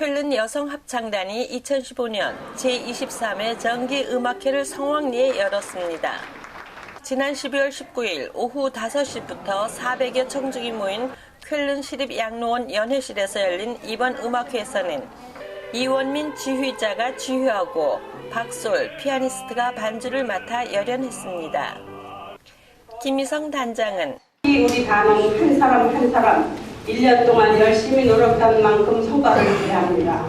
퀼른 여성 합창단이 2015년 제23회 정기 음악회를 성황리에 열었습니다. 지난 12월 19일 오후 5시부터 400여 청중이 모인 퀼른 시립 양로원 연회실에서 열린 이번 음악회에서는 이원민 지휘자가 지휘하고 박솔 피아니스트가 반주를 맡아 열연했습니다. 김희성 단장은 우리 단원 한 사람 한 사람 1년 동안 열심히 노력한 만큼 성과를 기대합니다.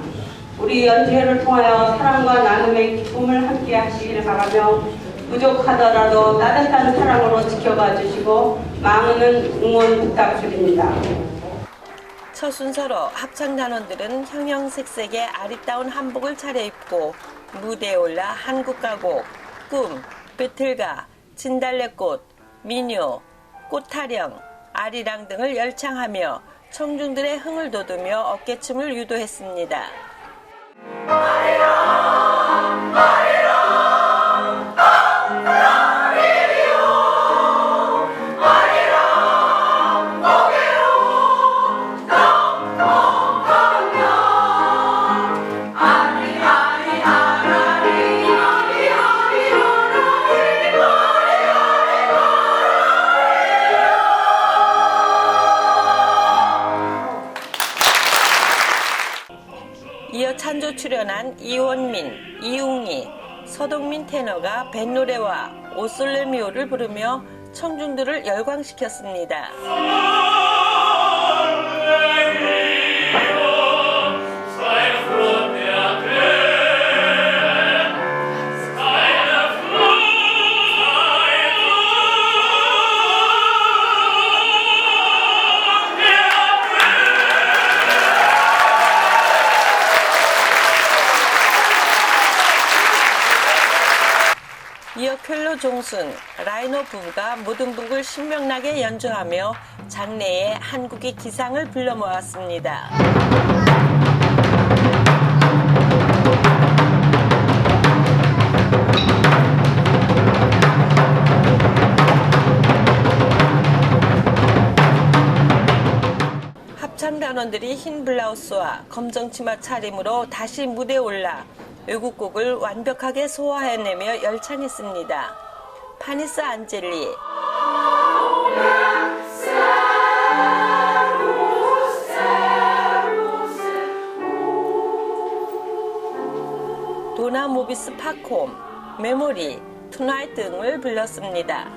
우리 연주회를 통하여 사랑과 나눔의 기쁨을 함께 하시기를 바라며 부족하더라도 따뜻한 사랑으로 지켜봐 주시고 많은 응원 부탁드립니다. 첫 순서로 합창 단원들은 형형색색의 아리따운 한복을 차려입고 무대에 올라 한국 가곡, 꿈, 배틀가, 진달래꽃, 민요, 꽃타령, 아리랑 등을 열창하며 청중들의 흥을 돋우며 어깨춤을 유도했습니다. 이어 찬조 출연한 이원민, 이웅희, 서동민 테너가 뱃노래와 오솔레미오를 부르며 청중들을 열광시켰습니다. 켈로 종순, 라이노 부부가 모든 곡을 신명나게 연주하며 장래의 한국의 기상을 불러 모았습니다. 합창단원들이 흰 블라우스와 검정 치마 차림으로 다시 무대에 올라 외국곡을 완벽하게 소화해내며 열창했습니다. 파니스 안젤리, 도나 모비스 파콤, 메모리, 투나잇 등을 불렀습니다.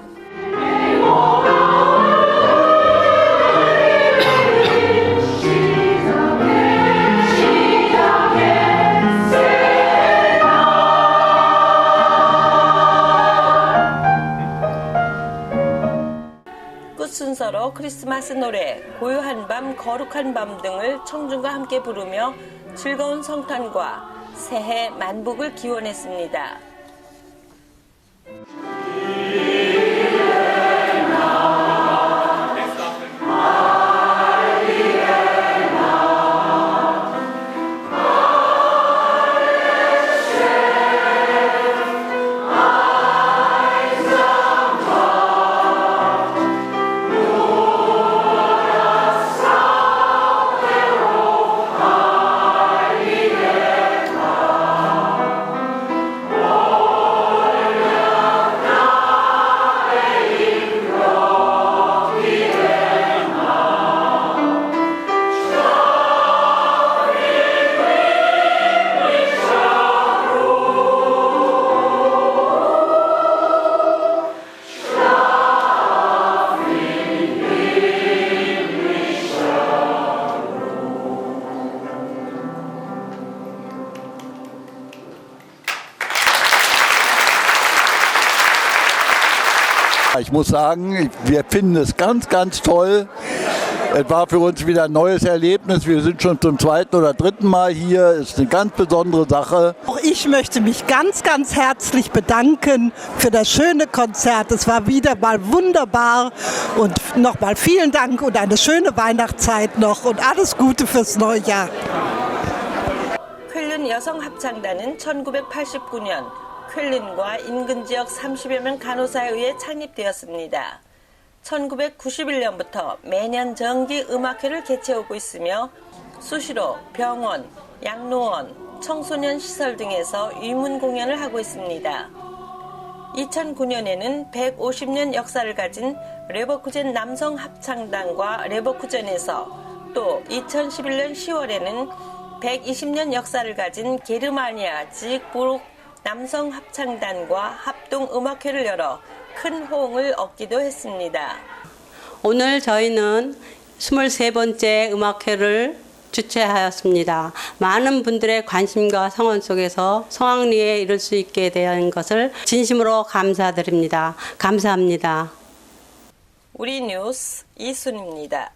순서로 크리스마스 노래, 고요한 밤, 거룩한 밤 등을 청중과 함께 부르며 즐거운 성탄과 새해 만복을 기원했습니다. Ich muss sagen, wir finden es ganz, ganz toll. Es war für uns wieder ein neues Erlebnis. Wir sind schon zum zweiten oder dritten Mal hier. Es ist eine ganz besondere Sache. Auch ich möchte mich ganz, ganz herzlich bedanken für das schöne Konzert. Es war wieder mal wunderbar und nochmal vielen Dank und eine schöne Weihnachtszeit noch und alles Gute fürs neue Jahr. 퀼른 여성합창단은 1989년 퀼른과 인근 지역 30여 명 간호사에 의해 창립되었습니다. 1991년부터 매년 정기 음악회를 개최하고 있으며 수시로 병원, 양로원, 청소년 시설 등에서 위문 공연을 하고 있습니다. 2009년에는 150년 역사를 가진 레버쿠젠 남성 합창단과 레버쿠젠에서 또 2011년 10월에는 120년 역사를 가진 게르마니아 지익부룩 남성 합창단과 합동 음악회를 열어 큰 호응을 얻기도 했습니다. 오늘 저희는 23번째 음악회를 주최하였습니다. 많은 분들의 관심과 성원 속에서 성황리에 이룰 수 있게 된 것을 진심으로 감사드립니다. 감사합니다. 우리 뉴스 이순입니다.